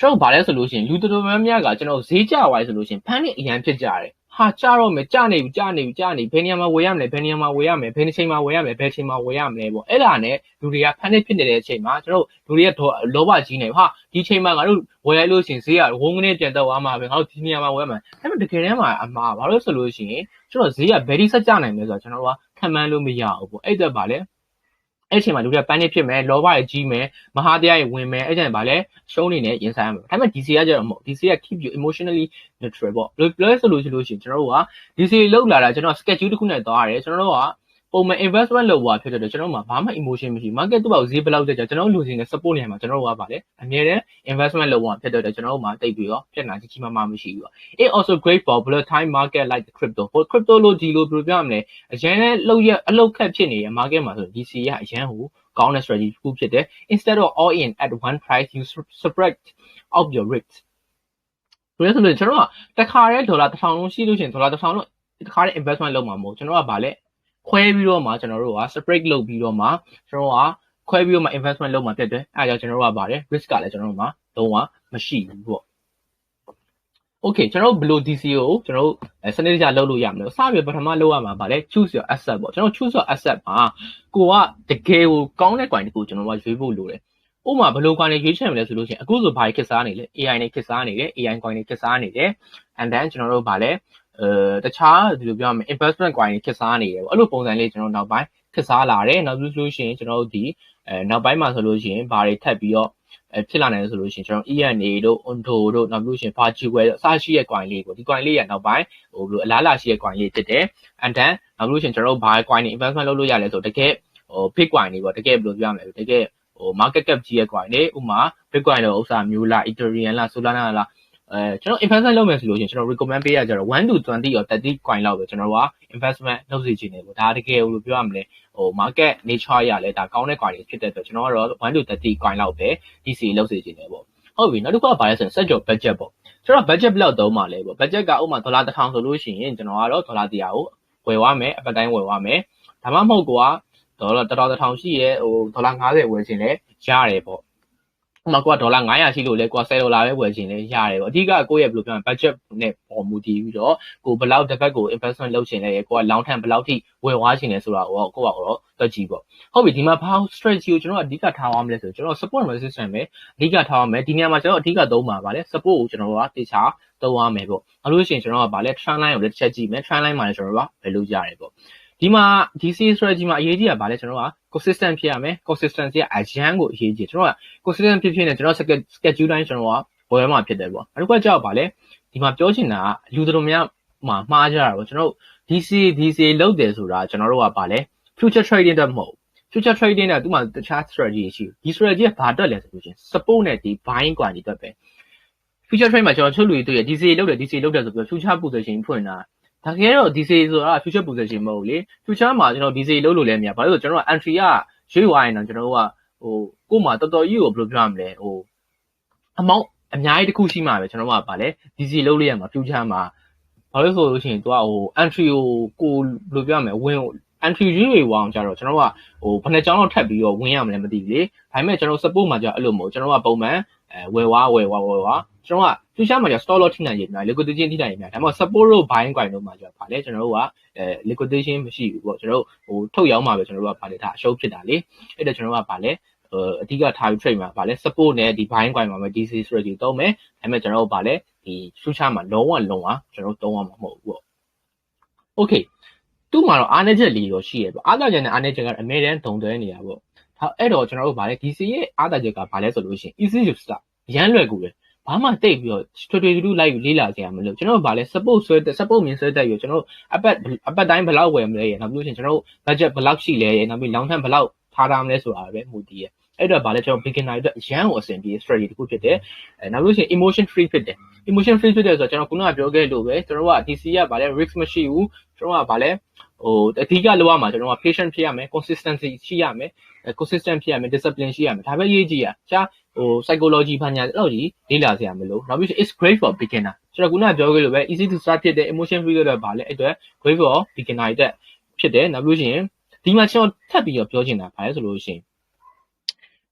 ကျွန်တော်ဗာလဲဆိုလို့ရှိရင်လူတော်တော်များများကကျွန်တော်ဈေးကျသွားဆိုလို့ရှိရင် panic အရန်ဖြစ်ကြတယ်ဟာကြတော့မယ်ကြနေပြီကြနေပြီကြနေဘယ်နေရာမှာဝယ်ရမလဲဘယ်နေရာမှာဝယ်ရမလဲဘယ်ချိန်မှာဝယ်ရမလဲဘယ်ချိန်မှာဝယ်ရမလဲပေါ့အဲ့ဒါနဲ့လူတွေက panic ဖြစ်နေတဲ့အချိန်မှာကျွန်တော်လူတွေကလောဘကြီးနေဟာဒီချိန်မှာငါတို့ဝယ်လိုက်လို့ရှိရင်ဈေးကဝုန်းကနေပြန်တော့သွားမှာပဲငါတို့ဒီနေရာမှာဝယ်မှာအဲ့မဲ့တကယ်တမ်းမှာအမှားဘာလို့ဆိုလို့ရှိရင်ကျွန်တော်ဈေးက very ဆက်ကြနိုင်မယ်ဆိုတော့ကျွန်တော်တို့ကခံမှန်းလို့မရဘူးပေါ့အဲ့တော့ဗာလဲ အဲ့ချိန်မှာလူတွေကပန်းနေဖြစ်မယ်လောဘရကြီးမယ်မဟာတရားရဝင်မယ်အဲ့ကျရင်ဗာလဲရှုံးနေနဲ့ရင်ဆိုင်ရမယ်ဒါပေမဲ့ DC ကကြတော့မဟုတ် DC က keep you emotionally neutral ပေါ့ဘယ်လိုလဲဆိုလို့ရှိလို့ရှိရင်ကျွန်တော်တို့က DC လောက်လာတာကျွန်တော် schedule တစ်ခုနဲ့သွားရတယ်ကျွန်တော်တို့က ပုံမှန် investment လုပ်ပါဖြစ်တဲ့အတွက်ကျွန်တော်တို့မှာဘာမှ emotion မရှိ market သူ့ဘာကိုဈေးဘယ်လောက်တက်ကြကျွန်တော်တို့လူစင်နဲ့ support နေမှာကျွန်တော်တို့ကပါလေအမြဲတမ်း investment လုပ်ပါဖြစ်တဲ့အတွက်ကျွန်တော်တို့မှာတိတ်ပြီးတော့ပြဿနာကြီးကြီးမားမားမရှိဘူး။ It also great for volatile market like the crypto. for crypto လို့ဒီလိုဘယ်လိုပြောရမလဲအရင်လည်းလောက်ရအလောက်ခက်ဖြစ်နေတဲ့ market မှာဆို DC ကအရင်ဟိုကောင်းတဲ့ strategy တစ်ခုဖြစ်တယ် instead of all in at one price you spread out your risk ဆိုရဆိုလို့ကျွန်တော်ကတခါတည်းဒေါ်လာ1000လုံးရှိလို့ရှိရင်ဒေါ်လာ1000လုံးတခါတည်း investment လုပ်မှာမဟုတ်ကျွန်တော်ကဗာလဲ ခွဲပြီးတော့မှကျွန်တော်တို့က spread လုပ်ပြီးတော့မှကျွန်တော်ကခွဲပြီးတော့မှ investment လုပ်မှာဖြစ်တယ်အဲဒါကြောင့်ကျွန်တော်တို့ကဗာလဲ risk ကလည်းကျွန်တော်တို့မှာလုံးဝမရှိဘူးပေါ့ okay ကျွန်တော်တို့ဘယ်လို DC ကိုကျွန်တော်တို့စနစ်တကျလုပ်လို့ရမလဲစပြီးပထမလုပ်ရမှာဗာလဲ choose your asset ပေါ့ကျွန်တော် choose your asset မှာကိုကတကယ်ကိုကောင်းတဲ့ coin တခုကျွန်တော်တို့ရွေးဖို့လိုတယ်ဥပမာဘယ်လို coin တွေရွေးချယ်မလဲဆိုလို့ရှိရင်အခုဆိုဘာခစ်စားနေလဲ AI နဲ့ခစ်စားနေတယ် AI coin တွေခစ်စားနေတယ် and then ကျွန်တော်တို့ဗာလဲ အဲတခြားဒီလိုပြောရမယ် investment coin တွေခစ်စားနေတယ်ပေါ့အဲ့လိုပုံစံလေးကျွန်တော်နောက်ပိုင်းခစ်စားလာတယ်နောက်ပြီးလို့ရှိရင်ကျွန်တော်တို့ဒီအဲနောက်ပိုင်းမှာဆိုလို့ရှိရင်ဘာတွေထပ်ပြီးတော့အဲဖြစ်လာနိုင်တယ်ဆိုလို့ရှိရင်ကျွန်တော် ENA တို့ Onto တို့နောက်ပြီးလို့ရှိရင် Virtual တို့အစရှိတဲ့ coin လေးကိုဒီ coin လေးရနောက်ပိုင်းဟိုဘယ်လိုအလားအလာရှိတဲ့ coin လေးဖြစ်တယ် and then နောက်ပြီးလို့ရှိရင်ကျွန်တော်တို့ဘာ coin တွေ investment လုပ်လို့ရလဲဆိုတကယ်ဟို Bitcoin တွေပေါ့တကယ်ဘယ်လိုပြောရမလဲတကယ်ဟို market cap ကြီးရဲ့ coin တွေဥမာ Bitcoin တို့ဥစ္စာမျိုးလား Ethereum လား Solana လား အဲကျွန်တော် investment လုပ်မယ်ဆိုလို့ရှိရင်ကျွန်တော် recommend ပေးရကြတော့1 to 20 or 30 coin လောက်ပဲကျွန်တော်က investment လုပ်စီချင်တယ်ပေါ့ဒါတကယ်လို့ပြောရမလဲဟို market nature ရလဲဒါကောင်းတဲ့ coin တွေဖြစ်တဲ့အတွက်ကျွန်တော်ကတော့1 to 30 coin လောက်ပဲ DC လုပ်စီချင်တယ်ပေါ့ဟုတ်ပြီနောက်တစ်ခုကဘာလဲဆိုရင် set your budget ပေါ့ကျွန်တော် budget ဘယ်လောက်သုံးပါလဲပေါ့ budget ကဥမာဒေါ်လာ1000ဆိုလို့ရှိရင်ကျွန်တော်ကတော့ဒေါ်လာ100ကိုဝယ်သွားမယ်အပတ်တိုင်းဝယ်သွားမယ်ဒါမှမဟုတ်ကွာဒေါ်လာ1000ရှိရဲဟိုဒေါ်လာ90ဝယ်ချင်လဲရတယ်ပေါ့ ဥမာကိုကဒေါ်လာ900ရှိလို့လဲကိုက10ဒေါ်လာပဲဝယ်ချင်လဲရတယ်ပေါ့အဓိကကိုယ့်ရဲ့ဘယ်လိုပြောမလဲ budget နဲ့ပေါ်မူတည်ပြီးတော့ကိုဘယ်လောက်တစ်ပတ်ကို investment လုပ်ချင်လဲကိုက long term ဘယ်လောက်ထိဝယ်သွားချင်လဲဆိုတာကိုကိုကတော့တွက်ကြည့်ပေါ့ဟုတ်ပြီဒီမှာဘာ strategy ကိုကျွန်တော်အဓိကထားအောင်မလဲဆိုကျွန်တော် support resistance ပဲအဓိကထားအောင်မယ်ဒီနေရာမှာကျွန်တော်အဓိကသုံးပါပါလေ support ကိုကျွန်တော်ကတေချာသုံးရမယ်ပေါ့နောက်လို့ရှိရင်ကျွန်တော်ကဗာလဲ trend line ကိုလည်းတစ်ချက်ကြည့်မယ် trend line မှာလည်းကျွန်တော်ကဘယ်လိုကြရတယ်ပေါ့ ဒီမှာ DC strategy မှာအရေးကြီးတာဗာလဲကျွန်တော်က consistent ဖြစ်ရမယ် consistency ကအရန်ကိုအရေးကြီးကျွန်တော်က consistent ဖြစ်ဖြစ်နဲ့ကျွန်တော် schedule တိုင်းကျွန်တော်ကဝယ်မှာဖြစ်တယ်ပေါ့နောက်တစ်ခုကကြောက်ပါလေဒီမှာပြောချင်တာကလူတော်များမှာမှားကြတာပေါ့ကျွန်တော်တို့ DC DC လောက်တယ်ဆိုတာကျွန်တော်တို့ကပါလေ future trading တော့မဟုတ် future trading နဲ့သူ့မှာတခြား strategy ရှိဒီ strategy ကဘာတက်လဲဆိုလို့ချင်း support နဲ့ဒီ buying ကွာဒီတက်ပဲ future trade မှာကျွန်တော်ချုပ်လူတွေတွေ့ရ DC လောက်တယ် DC လောက်တယ်ဆိုပြီး future position ဖွင့်တာ ဒါကြဲတော့ DC ဆိုတာ future position မဟုတ်လေ future မှာကျွန်တော် DC လောက်လို့လည်းမရဘာလို့လဲဆိုတော့ကျွန်တော် entry ကရွေးသွားရင်တော့ကျွန်တော်တို့ကဟိုကို့မှာတော်တော်ကြီးကိုဘယ်လိုပြောရမလဲဟို amount အများကြီးတစ်ခုရှိမှာပဲကျွန်တော်တို့ကဗာလဲ DC လောက်လို့ရမှာ future မှာဘာလို့ဆိုလို့ရှိရင်သူကဟို entry ကိုကိုဘယ်လိုပြောရမလဲ win entry ရွေးဝေဝအောင်ကြတော့ကျွန်တော်ကဟိုဘယ်နှကြောင်းတော့ထပ်ပြီးတော့ဝင်ရမလဲမသိဘူးလေဒါပေမဲ့ကျွန်တော် support မှာကြအဲ့လိုမဟုတ်ကျွန်တော်ကပုံမှန် အဲဝယ်ဝါဝယ်ဝါဝယ်ဝါကျွန်တော်က future မှာကျ stop loss ထိနိုင်ရည်များ liquidation ထိနိုင်ရည်များဒါမှမဟုတ် support တို့ buying ကွိုင်တို့မှာကျဗာလဲကျွန်တော်တို့ကအဲ liquidation မရှိဘူးပေါ့ကျွန်တော်တို့ဟိုထုတ်ရောင်းမှာပဲကျွန်တော်တို့ကဗာလဲဒါအရှုံးဖြစ်တာလေအဲ့တော့ကျွန်တော်ကဗာလဲအဓိကထားပြီး trade မှာဗာလဲ support နဲ့ဒီ buying ကွိုင်မှာပဲ DC strategy သုံးမယ်ဒါပေမဲ့ကျွန်တော်တို့ဗာလဲဒီ future မှာလုံးဝလုံးဝကျွန်တော်တို့သုံးရမှာမဟုတ်ဘူးပေါ့ okay သူ့မှာတော့အားနည်းချက်လေးတော့ရှိရပေါ့အားသာချက်နဲ့အားနည်းချက်ကအမြဲတမ်းဒုံသွဲနေတာပေါ့ ဒါအဲ့တော့ကျွန်တော်တို့ဗာလဲ DC ရဲ့အားသာချက်ကဗာလဲဆိုလို့ရှိရင် easy to start ရမ်းလွယ်ကူတယ်ဘာမှတိတ်ပြီးတော့ထွေထွေတူတူလိုက်လေးလာကြရမလို့ကျွန်တော်ဗာလဲ support ဆွဲ support မြင်ဆွဲတက်ရကျွန်တော်အပတ်အပတ်တိုင်းဘယ်လောက်ဝယ်မလဲရနောက်ပြီးလို့ရှိရင်ကျွန်တော် budget ဘယ်လောက်ရှိလဲရနောက်ပြီး long term ဘယ်လောက်ထားထားမလဲဆိုတာပဲမူတည်ရအဲ့တော့ဗာလဲကျွန်တော် beginner အတွက်အရန်ကိုအဆင်ပြေ strategy တစ်ခုဖြစ်တယ်အဲနောက်လို့ရှိရင် emotion free ဖြစ်တယ် emotion free ဖြစ်တယ်ဆိုတော့ကျွန်တော်ခုနကပြောခဲ့လို့ပဲကျွန်တော်က DC ကဗာလဲ risk မရှိဘူးကျွန်တော်ကဗာလဲ ဟိုအဓိကလိုရမှာကျွန်တော်က patient ဖြစ်ရမယ် consistency ရှိရမယ် consistent ဖြစ်ရမယ် discipline ရှိရမယ်ဒါပဲရေးကြည့်ရချာဟို psychology ဘာညာအဲ့လိုကြီးလေ့လာစရာမလိုနောက်ပြီး it's great for beginner ကျွန်တော်ခုနကပြောခဲ့လို့ပဲ easy to start ဖြစ်တယ် emotion free လို့တော့ဗာလဲအဲ့အတွက် great for beginner အတွက်ဖြစ်တယ်နောက်ပြီးလို့ရှိရင်ဒီမှာကျွန်တော်ထပ်ပြီးတော့ပြောချင်တာဗာလဲဆိုလို့ရှိရင်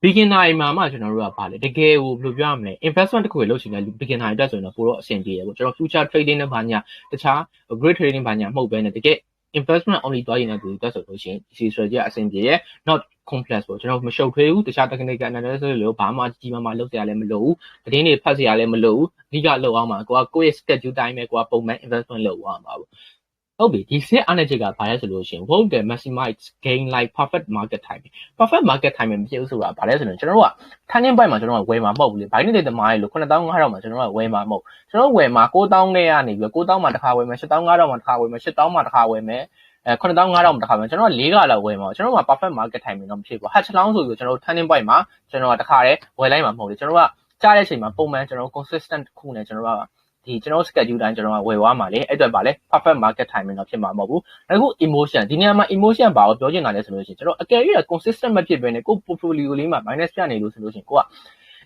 beginner မှာမှကျွန်တော်တို့ကဗာလေတကယ်ကိုဘယ်လိုပြောရမလဲ investment တစ်ခုကိုလုပ်ချင်တဲ့ beginner တက်ဆိုရင်တော့ပိုတော့အဆင်ပြေရပေါ့ကျွန်တော် future trading နဲ့ဗာညာတခြား great trading ဗာညာမဟုတ်ဘဲနဲ့တကယ် investment only တွားရင်လည်းသူတက်ဆိုလို့ရှိရင် DC strategy အဆင်ပြေရ not complex ပေါ့ကျွန်တော်မရှုပ်ထွေးဘူးတခြား technical analysis လို့ဘာမှကြီးမားမှလုပ်စရာလည်းမလိုဘူးသတင်းတွေဖတ်စရာလည်းမလိုဘူးအဓိကလုပ်အောင်မှာကိုကကိုယ့်ရဲ့ schedule တိုင်းပဲကိုကပုံမှန် investment လုပ်အောင်ပါပေါ့ ဟုတ်ပြီဒီ set energy ကဘာလဲဆိုလို့ရှိရင် what the maximize gain like perfect market timing perfect market timing မဖြစ်ဘူးဆိုတာဘာလဲဆိုတော့ကျွန်တော်တို့က turning point မှာကျွန်တော်ကဝယ်မှာမဟုတ်ဘူးလေ buy နေတဲ့တမားရေလို့9500မှာကျွန်တော်ကဝယ်မှာမဟုတ်ကျွန်တော်ဝယ်မှာ9000နဲ့ကနေပြီး9000မှာတစ်ခါဝယ်မယ်8500မှာတစ်ခါဝယ်မယ်8000မှာတစ်ခါဝယ်မယ်အဲ9500မှာတစ်ခါဝယ်ကျွန်တော်က၄ကလောက်ဝယ်မှာကျွန်တော်က perfect market timing တော့မဖြစ်ဘူး hatch လောင်းဆိုပြီးကျွန်တော် turning point မှာကျွန်တော်ကတစ်ခါတည်းဝယ်လိုက်မှာမဟုတ်လေကျွန်တော်ကကြားတဲ့အချိန်မှာပုံမှန်ကျွန်တော် consistent တစ်ခုနဲ့ကျွန်တော်က ဒီကျွန်တော် schedule တိုင်းကျွန်တော်ကဝယ်သွားမှာလေအဲ့အတွက်ပါလေ perfect market timing တော့ဖြစ်မှာမဟုတ်ဘူးအခု emotion ဒီနေရာမှာ emotion ဘာကိုပြောချင်တာလဲဆိုလို့ရှိရင်ကျွန်တော်အကယ်၍ consistent မဖြစ်ဘဲနဲ့ကို portfolio လေးမှာ minus ပြနေလို့ဆိုလို့ရှိရင်ကိုက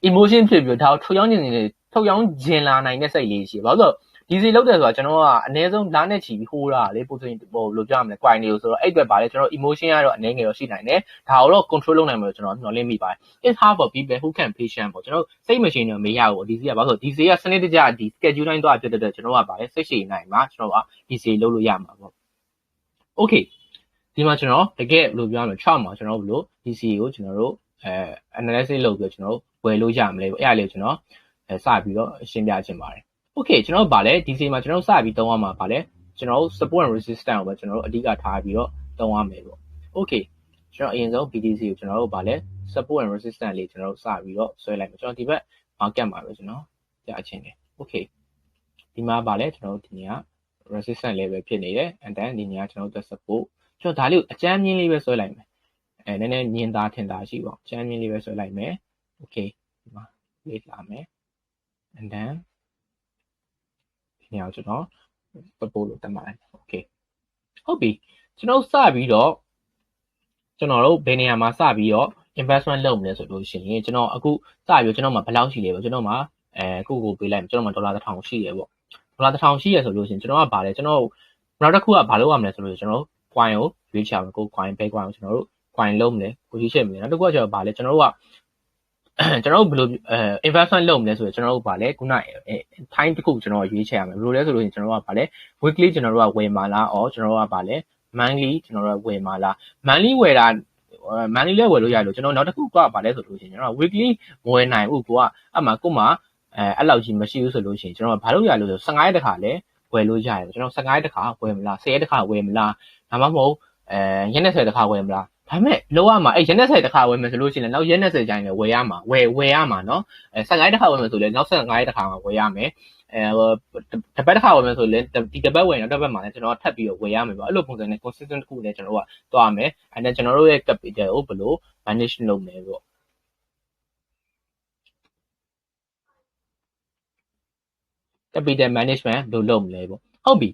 emotion ဖြစ်ပြီးတော့ဒါကိုထုတ်ရောင်းခြင်းနေထုတ်ရောင်းခြင်းလာနိုင်တဲ့စိတ်လေးရှိဘာလို့ဆို ဒီစီလောက်တယ်ဆိုတာကျွန်တော်ကအနည်းဆုံးလားနဲ့ချီပြီးဟိုးတာလေပို့ဆိုရင်ဟိုလိုပြောရမလဲ quite နေလို့ဆိုတော့အဲ့အတွက်ပါလေကျွန်တော် emotion ကတော့အနေငယ်တော့ရှိနိုင်တယ်ဒါကိုတော့ control လုပ်နိုင်မှာလို့ကျွန်တော်မျှော်လင့်မိပါတယ် it's hard for people who can patient ပေါ့ကျွန်တော်စိတ်မရှင်တော့မရဘူးဒီစီကဘာလို့ဒီစီကစနစ်တကျဒီ schedule တိုင်းတော့ဖြစ်တဲ့ကျွန်တော်ကပါလေစိတ်ရှိနိုင်မှာကျွန်တော်ကဒီစီလုပ်လို့ရမှာပေါ့ okay ဒီမှာကျွန်တော်တကယ်ဘယ်လိုပြောရမလဲ6မှာကျွန်တော်ဘယ်လို DC ကိုကျွန်တော်တို့အဲ analysis လုပ်ပြီးကျွန်တော်ဝယ်လို့ရမလဲပေါ့အဲ့ဒါလေးကိုကျွန်တော်အဲစပြီးတော့ရှင်းပြချင်ပါတယ် okay ကျွန်တော်ဗာလဲ DC မှာကျွန်တော်စပြီးသုံးရမှာဗာလဲကျွန်တော် support and resistance ကိုပဲကျွန်တော်တို့အဓိကထားပြီးတော့သုံးရမယ်ပေါ့ okay ကျွန်တော်အရင်ဆုံး BTC ကိုကျွန်တော်တို့ဗာလဲ support and resistance လေးကျွန်တော်တို့စပြီးတော့ဆွဲလိုက်မယ်ကျွန်တော်ဒီဘက် market မှာပဲကျွန်တော်ကြာချင်းတယ် okay ဒီမှာဗာလဲကျွန်တော်တို့ဒီနေရာ resistance level ဖြစ်နေတယ် and then ဒီနေရာကျွန်တော်တို့ support ကျွန်တော်ဒါလေးကိုအကြမ်းမြင့်လေးပဲဆွဲလိုက်မယ်အဲနည်းနည်းမြင်သာထင်သာရှိပါအကြမ်းမြင့်လေးပဲဆွဲလိုက်မယ် okay ဒီမှာလေးလာမယ် and then နေရာကျွန်တော်ပပို့လို့တက်မှာလိုက်โอเคဟုတ်ပြီကျွန်တော်စပြီးတော့ကျွန်တော်တို့ဘယ်နေရာမှာစပြီးတော့ investment လုပ်မလဲဆိုလို့ရှိရင်ကျွန်တော်အခုစပြီးကျွန်တော်မှာဘယ်လောက်ရှိလဲပေါ့ကျွန်တော်မှာအဲခုကိုပေးလိုက်ကျွန်တော်မှာဒေါ်လာ1000ရှိတယ်ပေါ့ဒေါ်လာ1000ရှိရဆိုလို့ရှိရင်ကျွန်တော်ကဗာလဲကျွန်တော်နောက်တစ်ခုကဘာလုပ်ရမလဲဆိုလို့ကျွန်တော် coin ကိုရွေးချယ်အောင်ကို coin ပဲ coin ကိုကျွန်တော်တို့ coin လုံးမလဲကိုရွေးချယ်မလဲနောက်တစ်ခုကကျတော့ဗာလဲကျွန်တော်တို့က ကျွန်တော်တို့ဘယ်လိုအဲ investment လုပ်မလဲဆိုတော့ကျွန်တော်တို့ဗာလဲခုန time တစ်ခုကျွန်တော်ရွေးချယ်ရမယ်ဘယ်လိုလဲဆိုလို့ရှိရင်ကျွန်တော်တို့ကဗာလဲ weekly ကျွန်တော်တို့ကဝယ်မှာလားအော်ကျွန်တော်တို့ကဗာလဲ monthly ကျွန်တော်တို့ကဝယ်မှာလား monthly ဝယ်တာ monthly လည်းဝယ်လို့ရတယ်လို့ကျွန်တော်နောက်တစ်ခုကဗာလဲဆိုလို့ရှိရင်ကျွန်တော် weekly မဝယ်နိုင်ဘူးကိုကအမှကိုမှအဲအဲ့လောက်ကြီးမရှိဘူးဆိုလို့ရှိရင်ကျွန်တော်ဘာလို့ရလို့ဆို15ရက်တခါလဲဝယ်လို့ရတယ်ကျွန်တော်15ရက်တခါဝယ်မလား10ရက်တခါဝယ်မလားဒါမှမဟုတ်အဲရက်20တခါဝယ်မလား ဒါပေမဲ့လောရမှာအဲ့ရက်နဲ့ဆက်တစ်ခါဝယ်မယ်ဆိုလို့ရှိရင်နောက်ရက်နဲ့ဆက်ကျရင်လည်းဝယ်ရမှာဝယ်ဝယ်ရမှာနော်အဲဆက်ငိုင်းတစ်ခါဝယ်မယ်ဆိုလည်းနောက်ဆက်ငိုင်းတစ်ခါမှာဝယ်ရမယ်အဲတပတ်တစ်ခါဝယ်မယ်ဆိုလည်းဒီတပတ်ဝယ်ရင်တော့တပတ်မှာလည်းကျွန်တော်ထပ်ပြီးတော့ဝယ်ရမယ်ပေါ့အဲ့လိုပုံစံနဲ့ consistent တစ်ခုနဲ့ကျွန်တော်တို့ကသွားမယ်အဲနဲ့ကျွန်တော်တို့ရဲ့ capital ကိုဘယ်လို manage လုပ်မယ်ပေါ့ capital management ဘယ်လိုလုပ်မလဲပေါ့ဟုတ်ပြီ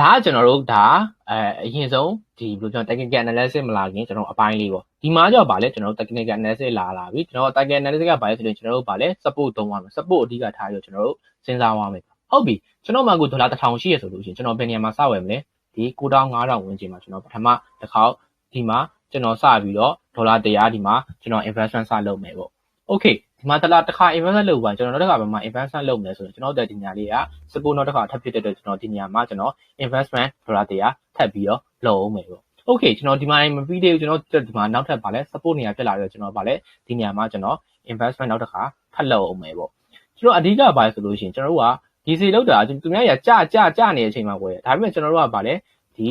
ဒါကကျွန်တော်တို့ဒါအဲအရင်ဆုံးဒီဘယ်လိုပြော technical analysis မလာခင်ကျွန်တော်အပိုင်းလေးပေါ့ဒီမှာကြောက်ပါလဲကျွန်တော်တို့ technical analysis လာလာပြီကျွန်တော် technical analysis ကဘာလဲဆိုရင်ကျွန်တော်တို့ပါလဲ support သုံးရမယ် support အဓိကထားရကျွန်တော်တို့စဉ်းစားရမယ်ဟုတ်ပြီကျွန်တော်မှကိုဒေါ်လာ1000ရှိရဆိုလို့ရှိရင်ကျွန်တော်ဘယ်နေရာမှာစဝယ်မလဲဒီ9500ဝန်းကျင်မှာကျွန်တော်ပထမတစ်ခေါက်ဒီမှာကျွန်တော်စပြီးတော့ဒေါ်လာ100ဒီမှာကျွန်တော် investment စလုပ်မယ်ပေါ့ okay ဒီမှာတလားတစ်ခါ investment လုပ်ပါကျွန်တော်နောက်တစ်ခါဘာမှ investment လုပ်မယ်ဆိုရင်ကျွန်တော်တို့ဒီညာလေးက support နောက်တစ်ခါထပ်ဖြစ်တဲ့အတွက်ကျွန်တော်ဒီနေရာမှာကျွန်တော် investment ဒေါ်လာ100ထပ်ပြီးတော့လုပ်အောင်မယ်ပေါ့ okay ကျွန်တော်ဒီမှာမပြီးသေးဘူးကျွန်တော်ဒီမှာနောက်ထပ်ပါလဲ support နေရာဖြစ်လာပြီးတော့ကျွန်တော်ပါလဲဒီနေရာမှာကျွန်တော် investment နောက်တစ်ခါထပ်လုပ်အောင်မယ်ပေါ့ကျွန်တော်အဓိကပါလဲဆိုလို့ရှိရင်ကျွန်တော်တို့ကဒီစီလောက်တာသူများရကြကြကြနေတဲ့အချိန်မှာဝယ်ဒါပေမဲ့ကျွန်တော်တို့ကပါလဲဒီ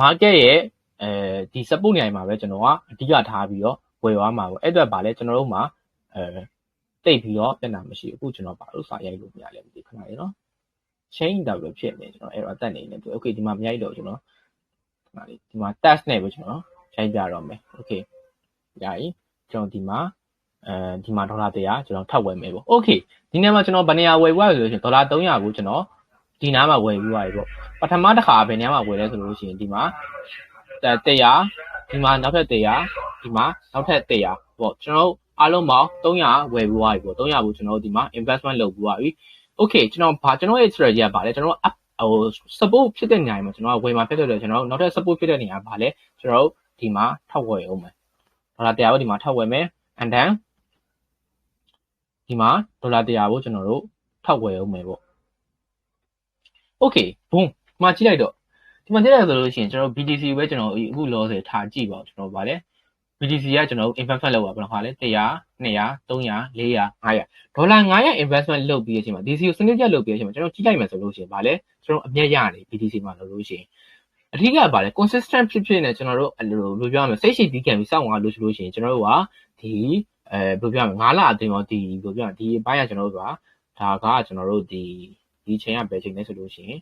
market ရဲ့အဲဒီ support နေရာမှာပဲကျွန်တော်ကအဓိကထားပြီးတော့ ဝယ်သွားမှာပေါ့အဲ့အတွက်ပါလဲကျွန်တော်တို့မှာအဲတိတ်ပြီးတော့ပြန်တာမရှိဘူးအခုကျွန်တော်ပါလို့စာရိုက်လို့မရလဲမသိခဏလေးနော် chain double ဖြစ်နေကျွန်တော် error တက်နေနေပြီ okay ဒီမှာမရိုက်တော့ကျွန်တော်ခဏလေးဒီမှာ test နဲ့ပဲကျွန်တော်ရိုက်ပြတော့မယ် okay ရပြီကျွန်တော်ဒီမှာအဲဒီမှာဒေါ်လာ100ကျွန်တော်ထပ်ဝယ်မယ်ပေါ့ okay ဒီနေ့မှာကျွန်တော်ဗနေရာဝယ်ပြီးဆိုလို့ရှိရင်ဒေါ်လာ300ကိုကျွန်တော်ဒီနားမှာဝယ်ပြီးသွားပြီပေါ့ပထမတစ်ခါဘယ်နေရာမှာဝယ်လဲဆိုလို့ရှိရင်ဒီမှာ100 ဒီမှာနောက်ထပ်100ဒီမှာနောက်ထပ်100ပေါ့ကျွန်တော်အားလုံးပေါင်း300ဝယ်ပြီးသွားပြီပေါ့300ကိုကျွန်တော်ဒီမှာ investment လုပ်ပြီးသွားပြီ okay ကျွန်တော်ဘာကျွန်တော်ရဲ့ strategy ကဘာလဲကျွန်တော်ဟို support ဖြစ်တဲ့နေရာမှာကျွန်တော်ဝယ်မှာဖြစ်တဲ့အတွက်ကျွန်တော်နောက်ထပ် support ဖြစ်တဲ့နေရာဘာလဲကျွန်တော်ဒီမှာထောက်ဝယ်အောင်မယ်ဒေါ်လာ100ကိုဒီမှာထောက်ဝယ်မယ် and then ဒီမှာဒေါ်လာ100ကိုကျွန်တော်တို့ထောက်ဝယ်အောင်မယ်ပေါ့ okay boom ဒီမှာကြည့်လိုက်တော့ ဒီမှာကြည့်လိုက်ဆိုလို့ရှိရင်ကျွန်တော် BTC ပဲကျွန်တော်အခုလောဆယ်ထားကြည့်ပါဦးကျွန်တော်ဗာလဲ BTC ကကျွန်တော်တို့ investment လုပ်ပါဘယ်လိုခါလဲ100 200 300 400 500ဒေါ်လာ900 investment လုပ်ပြီးတဲ့အချိန်မှာ DC ကိုစနစ်ကျလုပ်ပြီးတဲ့အချိန်မှာကျွန်တော်ကြည့်လိုက်မယ်ဆိုလို့ရှိရင်ဗာလဲကျွန်တော်အမြတ်ရနေ BTC မှာလို့လို့ရှိရင်အဓိကဗာလဲ consistent ဖြစ်ဖြစ်နဲ့ကျွန်တော်တို့အဲ့လိုလိုပြောရမယ်စိတ်ရှိတီးခံပြီးစောင့်သွားလို့ဆိုလို့ရှိရင်ကျွန်တော်တို့ကဒီအဲဘယ်လိုပြောရမလဲ9လအတင်းရောဒီဘယ်လိုပြောရဒီအပိုင်းကကျွန်တော်တို့ကဒါကကျွန်တော်တို့ဒီဒီချိန်ကဘယ်ချိန်လဲဆိုလို့ရှိရင်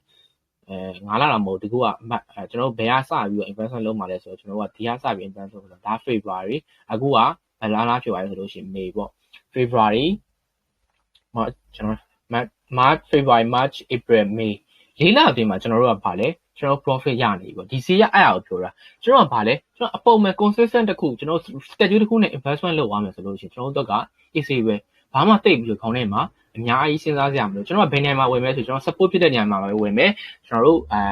အဲ9လတော့မဟုတ်ဒီခုကအမှတ်အဲကျွန်တော်တို့ဘယ်ကစပြီးတော့ investment လုပ်မှာလဲဆိုတော့ကျွန်တော်တို့ကဒီကစပြီး investment လုပ်တာဒါ February အခုကဘယ်လလားဖြစ်သွားလဲဆိုလို့ရှိရင် May ပေါ့ February ဟောကျွန်တော် March February March April May လေးလအတွင်းမှာကျွန်တော်တို့ကဘာလဲကျွန်တော် profit ရနေပြီပေါ့ဒီစီရအဲ့အရာကိုပြောတာကျွန်တော်ကဘာလဲကျွန်တော်အပုံမဲ့ consistent တစ်ခုကျွန်တော် schedule တစ်ခုနဲ့ investment လုပ်သွားမယ်ဆိုလို့ရှိရင်ကျွန်တော်တို့က easy ပဲဘာမှတိတ်ပြီးခေါင်းထဲမှာ အများကြီးစဉ်းစားစရာမလိုကျွန်တော်ကဘယ်နေရာမှာဝယ်မဲဆိုကျွန်တော် support ဖြစ်တဲ့နေရာမှာပဲဝယ်မဲကျွန်တော်တို့အဲ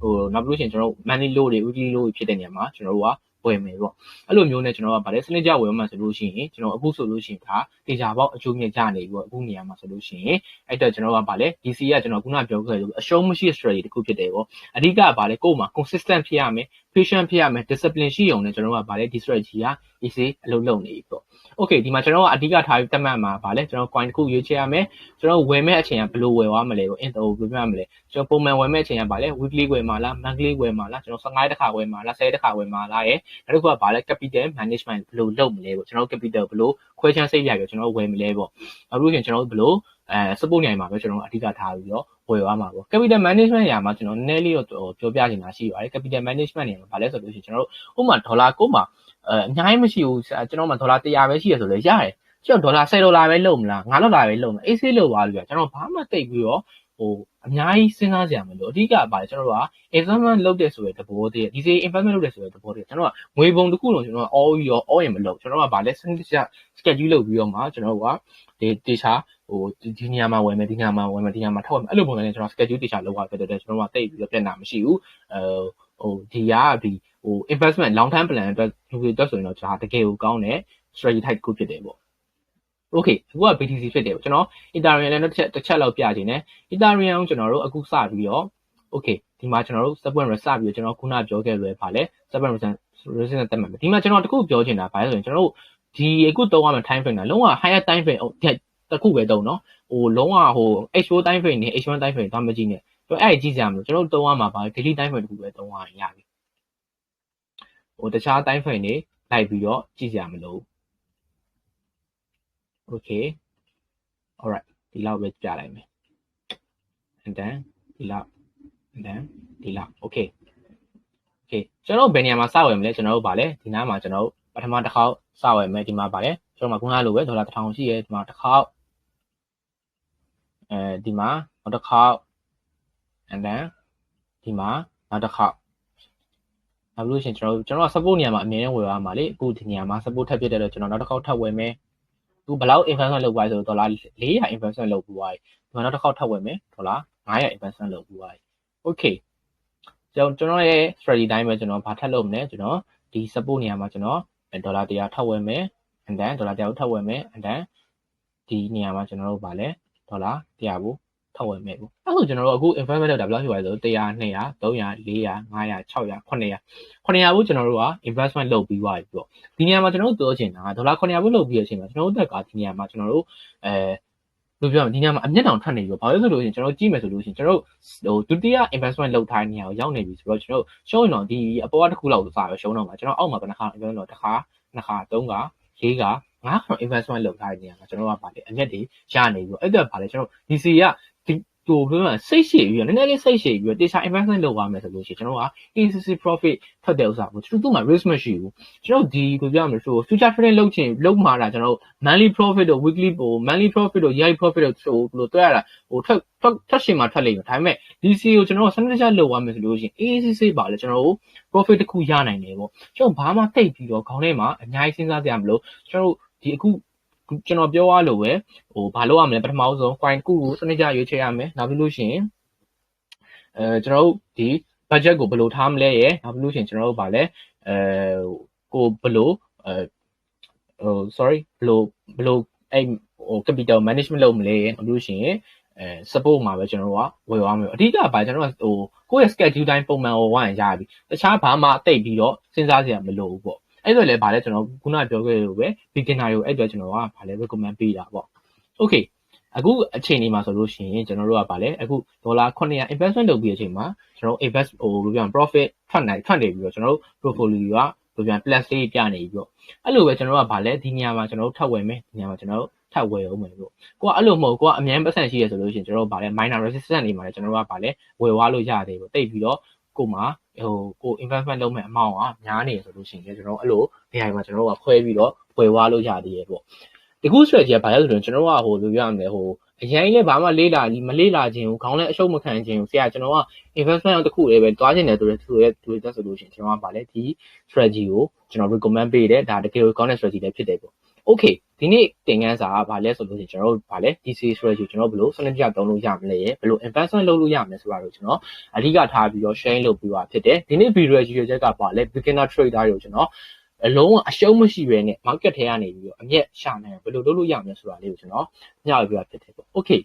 ဟိုနောက်ပြီးလို့ရှိရင်ကျွန်တော်တို့ money low တွေ weekly low တွေဖြစ်တဲ့နေရာမှာကျွန်တော်တို့က ဝယ်မယ်ပေါ့အဲ့လိုမျိုးနဲ့ကျွန်တော်ကဗါလဲစနစ်ကြဝယ်မှဆိုလို့ရှိရင်ကျွန်တော်အခုဆိုလို့ရှိရင်ဒါတေချာပေါက်အကျိုးမြတ်ကြနေပြီပေါ့အခုနေရာမှာဆိုလို့ရှိရင်အဲ့တော့ကျွန်တော်ကဗါလဲ DC ကကျွန်တော်ခုနပြောခဲ့လို့အရှုံးမရှိ strategy တစ်ခုဖြစ်တယ်ပေါ့အဓိကဗါလဲကိုယ်မှာ consistent ဖြစ်ရမယ် patient ဖြစ်ရမယ် discipline ရှိအောင်လည်းကျွန်တော်ကဗါလဲ ဒီ strategy က easy အလုပ်လုပ်နေပြီပေါ့ okay ဒီမှာကျွန်တော်ကအဓိကထားပြီးတက်မှတ်မှာဗါလဲကျွန်တော် coin တစ်ခုရွေးချယ်ရမယ်ကျွန်တော်ဝယ်မဲ့အချိန်ကဘယ်လိုဝယ်သွားမလဲပေါ့ info ဘယ်လိုပြရမလဲကျွန်တော်ပုံမှန်ဝယ်မဲ့အချိန်ကဗါလဲ weekly ဝယ်မှာလား monthly ဝယ်မှာလားကျွန်တော်15တစ်ခါဝယ်မှာလား10တစ်ခါဝယ်မှာလားရဲ့နောက်တစ်ခုကဗါလဲ capital management ဘယ်လိုလုပ်မလဲပေါ့ကျွန်တော် capital ဘယ်လိုခွဲချမ်းစိတ်ရပြီးကျွန်တော်ဝယ်မလဲပေါ့အခုရှင်ကျွန်တော်ဘယ်လိုအဲ support နိုင်မှာပဲကျွန်တော်အဓိကထားပြီးတော့ဝယ်သွားမှာပေါ့ capital management နေရာမှာကျွန်တော်နည်းနည်းလေးတော့ပြောပြချင်တာရှိပါတယ် capital management နေရာမှာဗါလဲဆိုလို့ရှိရင်ကျွန်တော်တို့ဥပမာဒေါ်လာကိုမှအဲအများကြီးမရှိဘူးကျွန်တော်မှဒေါ်လာ100ပဲရှိရဆိုလဲရတယ်ကျွန်တော်ဒေါ်လာ10ဒေါ်လာပဲလုပ်မလား9ဒေါ်လာပဲလုပ်မလားအေးဆေးလုပ်သွားလို့ပြကျွန်တော်ဘာမှတိတ်ပြီးတော့ ဟိုအများကြီးစဉ်းစားကြရမလို့အဓိကပါကျွန်တော်တို့က investment လုပ်တဲ့ဆိုတဲ့သဘောတည်းဒီစေ investment လုပ်တဲ့ဆိုတဲ့သဘောတည်းကျွန်တော်ကငွေပုံတစ်ခုလုံးကျွန်တော်က all ရော all ရင်မလုပ်ကျွန်တော်ကဗာလဲစနစ်တကျ schedule လုပ်ပြီးတော့မှကျွန်တော်ကဒီတေချာဟိုဒီနေရာမှာဝယ်မယ်ဒီနေရာမှာဝယ်မယ်ဒီနေရာမှာထောက်မယ်အဲ့လိုပုံစံနဲ့ကျွန်တော် schedule တေချာလုပ်ရဖြစ်တဲ့ကျွန်တော်ကတိတ်ပြီးတော့ပြန်တာမရှိဘူးအဲဟိုဒီကဒီဟို investment long term plan အတွက်လူတွေအတွက်ဆိုရင်တော့ဒါတကယ်ကိုကောင်းတဲ့ strategy type ကိုဖြစ်တယ်ပေါ့ okay အခုက BTC ဖြစ်တယ်ကျွန်တော် Ethereum လည်းတစ်ချက်တစ်ချက်လောက်ပြခြင်းနဲ့ Ethereum ကိုကျွန်တော်တို့အခုစပြီးတော့ okay ဒီမှာကျွန်တော်တို့ subprime စပြီးတော့ကျွန်တော်ခုနပြောခဲ့လွယ်ပါလေ subprime resistance တက်မှာဒီမှာကျွန်တော်တခုပြောချင်တာဘာလဲဆိုရင်ကျွန်တော်တို့ဒီအခုသုံးရမယ့် time frame ကလုံးဝ higher time frame တခုပဲသုံးနော်ဟိုလုံးဝဟို H4 time frame နဲ့ H1 time frame တော့မကြည့်နဲ့ကျွန်တော်အဲ့ကြည့်ကြရမလို့ကျွန်တော်တို့သုံးရမှာပါ daily time frame တခုပဲသုံးရရင်ရပြီဟိုတခြား time frame တွေလိုက်ပြီးတော့ကြည့်ကြမလို့ okay alright ဒီလောက်ပဲပြလိုက်မယ် and then ဒီလောက် and then ဒီလောက် okay okay ကျွန်တော်ဘယ်နေရာမှာစဝယ်မလဲကျွန်တော်တို့ဗာလဲဒီနားမှာကျွန်တော်တို့ပထမတစ်ခေါက်စဝယ်မယ်ဒီမှာဗာလဲကျွန်တော်မှာခုနလိုပဲဒေါ်လာ1000ရှိရဲဒီမှာတစ်ခေါက်အဲဒီမှာနောက်တစ်ခေါက် and then ဒီမှာနောက်တစ်ခေါက်နောက်လို့ရှင်ကျွန်တော်ကျွန်တော်က support နေရာမှာအမြဲတမ်းဝယ်ရမှာလေအခုဒီနေရာမှာ support ထပ်ဖြစ်တဲ့တော့ကျွန်တော်နောက်တစ်ခေါက်ထပ်ဝယ်မယ် သူဘယ်လောက် investment လုပ်သွားဆိုဒေါ်လာ400 investment လုပ်ပြီးသွားပြီဒီမှာနောက်တစ်ခေါက်ထပ်ဝယ်မယ်ဒေါ်လာ900 investment လုပ်ပြီးသွားပြီ okay ကျွန်တော်ကျွန်တော်ရဲ့ strategy တိုင်းပဲကျွန်တော်ဘာထပ်လုပ်မလဲကျွန်တော်ဒီ support နေရာမှာကျွန်တော်ဒေါ်လာ100ထပ်ဝယ်မယ် and then ဒေါ်လာ100ကိုထပ်ဝယ်မယ် and then ဒီနေရာမှာကျွန်တော်တို့ဗာလဲဒေါ်လာ100ကို ထပ်ဝယ်မယ်ပေါ့အဲ့ဆိုကျွန်တော်တို့အခု investment လုပ်တာဘယ်လောက်ဖြစ်ပါလဲဆို100 200 300 400 500 600 900 900ဘူးကျွန်တော်တို့က investment လုပ်ပြီးသွားပြီပေါ့ဒီနေရာမှာကျွန်တော်တို့ပြောချင်တာဒေါ်လာ900ဘူးလုပ်ပြီးတဲ့အချိန်မှာကျွန်တော်တို့တက်ကဒီနေရာမှာကျွန်တော်တို့အဲလို့ပြောမယ်ဒီညမှာအမျက်တောင်ထွက်နေပြီဘာလို့ဆိုလို့ရှိရင်ကျွန်တော်ကြည့်မယ်ဆိုလို့ရှိရင်ကျွန်တော်ဟိုဒုတိယ investment လုပ်ထားတဲ့နေရာကိုရောက်နေပြီဆိုတော့ကျွန်တော်ရှုံးရင်တော့ဒီအပေါ်ကတစ်ခုလောက်စာပဲရှုံးတော့မှာကျွန်တော်အောက်မှာဘယ်နှခါ investment လုပ်တစ်ခါနှစ်ခါသုံးခါလေးခါငါးခါ investment လုပ်ထားတဲ့နေရာမှာကျွန်တော်ကဗာလေအမျက်တွေရနေပြီအဲ့ဒါဗာလေကျွန်တော် DC က ဟိုပြောမှစိတ်ရှည်ပြီးတော့နည်းနည်းလေးစိတ်ရှည်ပြီးတော့တေချာ investment လုပ်သွားမယ်ဆိုလို့ရှိရင်ကျွန်တော်က ECC profit ထွက်တဲ့ဥစ္စာကိုကျွန်တော်တို့မှ risk မရှိဘူးကျွန်တော်ဒီကိုပြောရမယ်ဆို future trading လုပ်ချင်လုပ်မှာတာကျွန်တော် monthly profit တို့ weekly ဟို monthly profit တို့ yearly profit တို့ဆိုဘယ်လိုတွက်ရတာဟိုထွက်ထွက်ထွက်ရှင်မှာထွက်လိမ့်မယ်ဒါပေမဲ့ DC ကိုကျွန်တော်စနစ်တကျလုပ်သွားမယ်ဆိုလို့ရှိရင် ECC ပါလေကျွန်တော်တို့ profit တစ်ခုရနိုင်တယ်ပေါ့ကျွန်တော်ဘာမှတိတ်ပြီးတော့ခေါင်းထဲမှာအများကြီးစဉ်းစားကြရမလို့ကျွန်တော်တို့ဒီအခု ကျွန်တော်ပြောရလို့ပဲဟိုဘာလုပ်ရမလဲပထမဆုံး coin ခုကိုစနစ်ကြရွေးချယ်ရမယ်နောက်ပြီးလို့ရှိရင်အဲကျွန်တော်တို့ဒီ budget ကိုဘယ်လိုထားမလဲရယ်နောက်ပြီးလို့ရှိရင်ကျွန်တော်တို့ဗာလဲအဲကိုဘယ်လိုအဲဟို sorry ဘယ်လိုဘယ်လိုအဲ့ဟို capital management လုပ်မလဲရယ်နောက်ပြီးလို့ရှိရင်အဲ support မှာပဲကျွန်တော်တို့ကဝယ်သွားမယ်အဓိကဘာကျွန်တော်ကဟိုကိုယ့်ရဲ့ schedule တိုင်းပုံမှန်ဟိုဝိုင်းရပြီတခြားဘာမှတိတ်ပြီးတော့စဉ်းစားစရာမလိုဘူးပေါ့ အဲ့တော့လည်းဗာလဲကျွန်တော်ခုနပြောခဲ့လို့ပဲ beginner တွေကိုအဲ့တော့ကျွန်တော်ကဗာလဲ recommend ပေးတာပေါ့ okay အခုအချိန်လေးမှာဆိုလို့ရှိရင်ကျွန်တော်တို့ကဗာလဲအခုဒေါ်လာ900 investment လုပ်ပြီးအချိန်မှာကျွန်တော် invest ဟိုလိုပြော profit ထွက်နိုင်ထွက်နေပြီးတော့ကျွန်တော်တို့ portfolio ကလိုပြော plus လေးပြနေပြီးတော့အဲ့လိုပဲကျွန်တော်တို့ကဗာလဲဒီနေရာမှာကျွန်တော်တို့ထပ်ဝယ်မယ်ဒီနေရာမှာကျွန်တော်တို့ထပ်ဝယ်အောင်မယ်လို့ကိုကအဲ့လိုမဟုတ်ကိုကအမြန်ပတ်စံရှိရဆိုလို့ရှိရင်ကျွန်တော်တို့ဗာလဲ minor resistance တွေမှာလည်းကျွန်တော်တို့ကဗာလဲဝယ်သွားလို့ရတယ်ပေါ့တိတ်ပြီးတော့ ကိုမှဟိုကို investment လုပ်မဲ့အမောင့်ကများနေဆိုလို့ရှိရင်ကျွန်တော်အဲ့လိုနေရာမှာကျွန်တော်တို့ကခွဲပြီးတော့ဝယ်သွားလို့ရသေးရဲ့ပေါ့ဒီခု strategy ကဘာလဲဆိုတော့ကျွန်တော်ကဟိုလိုရမယ်ဟိုအရင်လည်းဘာမှလေးလာမလေးလာခြင်းကိုခေါင်းလည်းအရှုံးမခံခြင်းကိုဆရာကျွန်တော်က investment တစ်ခုလေးပဲတွားခြင်းတယ်ဆိုတဲ့သူရဲ့သူရဲ့ဆိုလို့ရှိရင်ကျွန်တော်ကဗာလဲဒီ strategy ကိုကျွန်တော် recommend ပေးတယ်ဒါတကယ်ကိုကောင်းတဲ့ strategy လည်းဖြစ်တယ်ပေါ့ okay ဒီနေ့သင်ခန်းစာကဗာလဲဆိုလို့ရှိရင်ကျွန်တော်တို့ဗာလဲ DC strategy ကျွန်တော်ဘယ်လိုစနစ်တကျသုံးလို့ရမလဲဘယ်လို investment လုပ်လို့ရမလဲဆိုတာကိုကျွန်တော်အဓိကထားပြီးတော့ share လုပ်ပြီးပါဖြစ်တယ်ဒီနေ့ video ရည်ရွယ်ချက်ကဗာလဲ beginner trader တွေကိုကျွန်တော်အလုံးဝအရှုံးမရှိဘဲနဲ့ market ထဲကနေပြီးတော့အမျက်ရှာနိုင်ဘယ်လိုလုပ်လို့ရမလဲဆိုတာလေးကိုကျွန်တော်ညှောက်ပြပြဖြစ်တယ်ပေါ့ okay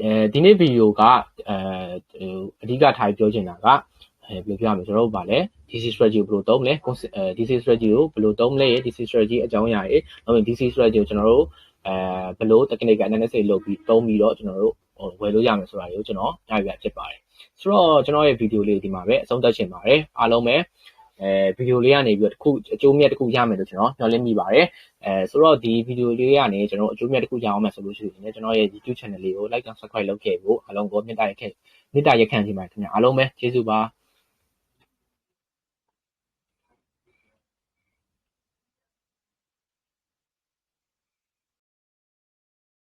အဲဒီနေ့ဗီဒီယိုကအဲအဓိကထားပြောချင်တာကအဲပြောပြမယ်ကျွန်တော်တို့ဗာလဲ DC strategy ကိုဘယ်လိုသုံးမလဲအဲ DC strategy ကိုဘယ်လိုသုံးမလဲ DC strategy အကြောင်းအရာတွေနောက်ပြီး DC strategy ကိုကျွန်တော်တို့အဲဘယ်လို technical analysis လုပ်ပြီးသုံးပြီးတော့ကျွန်တော်တို့ဝယ်လို့ရမယ်ဆိုတာတွေကိုကျွန်တော်ညပြဖြစ်ပါတယ်ဆိုတော့ကျွန်တော်ရဲ့ဗီဒီယိုလေးဒီမှာပဲအဆုံးသတ်ချင်ပါတယ်အားလုံးပဲအဲဗီဒီယိုလေးကနေပြီးတော့တစ်ခုအကျိုးမြတ်တစ်ခုရမယ်လို့ကျွန်တော်ညွှန်လင်းမိပါတယ်အဲဆိုတော့ဒီဗီဒီယိုလေးကနေကျွန်တော်အကျိုးမြတ်တစ်ခုရအောင်မယ်ဆိုလို့ရှိရင်ကျွန်တော်ရဲ့ YouTube channel လေးကို like and subscribe လုပ်ခဲ့ဖို့အားလုံးကိုမြတ်တာရက်ခဲ့မြတ်တာရက်ခံစီပါခင်ဗျာအားလုံးပဲကျေးဇူးပါ